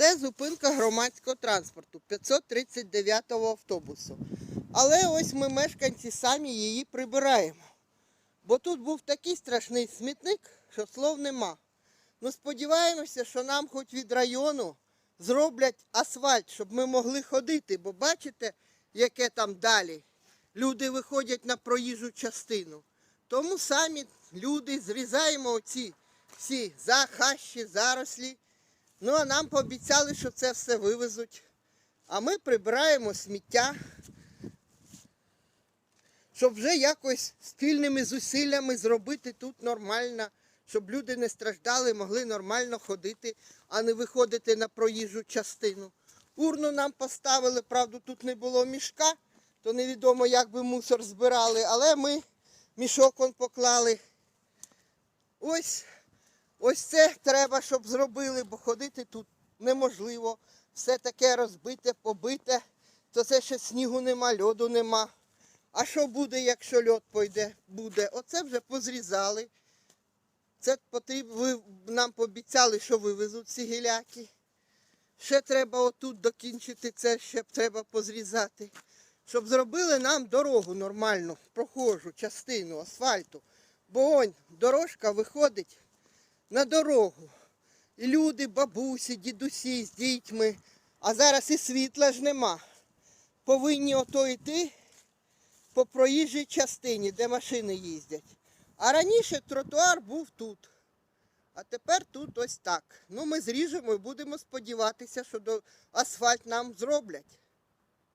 Це зупинка громадського транспорту 539-го автобусу. Але ось ми, мешканці, самі її прибираємо. Бо тут був такий страшний смітник, що слов нема. Ну сподіваємося, що нам хоч від району зроблять асфальт, щоб ми могли ходити. Бо бачите, яке там далі. Люди виходять на проїжджу частину. Тому самі люди зрізаємо оці всі захащі, зарослі. Ну а нам пообіцяли, що це все вивезуть. А ми прибираємо сміття, щоб вже якось спільними зусиллями зробити тут нормально, щоб люди не страждали, могли нормально ходити, а не виходити на проїжджу частину. Урну нам поставили, правда, тут не було мішка, то невідомо, як би мусор збирали, але ми мішок он поклали. Ось, ось це треба, щоб зробили, бо ходити тут неможливо. Все таке розбите, побите, то це ще снігу нема, льоду нема. А що буде, якщо льод пойде? Буде. Оце вже позрізали. Це потрібно, ви нам пообіцяли, що вивезуть ці гіляки. Ще треба отут докінчити це, ще треба позрізати. Щоб зробили нам дорогу нормальну, прохожу частину асфальту. Бо он дорожка виходить на дорогу. І люди, бабусі, дідусі з дітьми. А зараз і світла ж нема. Повинні ото йти по проїжджій частині, де машини їздять. А раніше тротуар був тут. А тепер тут ось так. Ну, ми зріжемо і будемо сподіватися, що асфальт нам зроблять.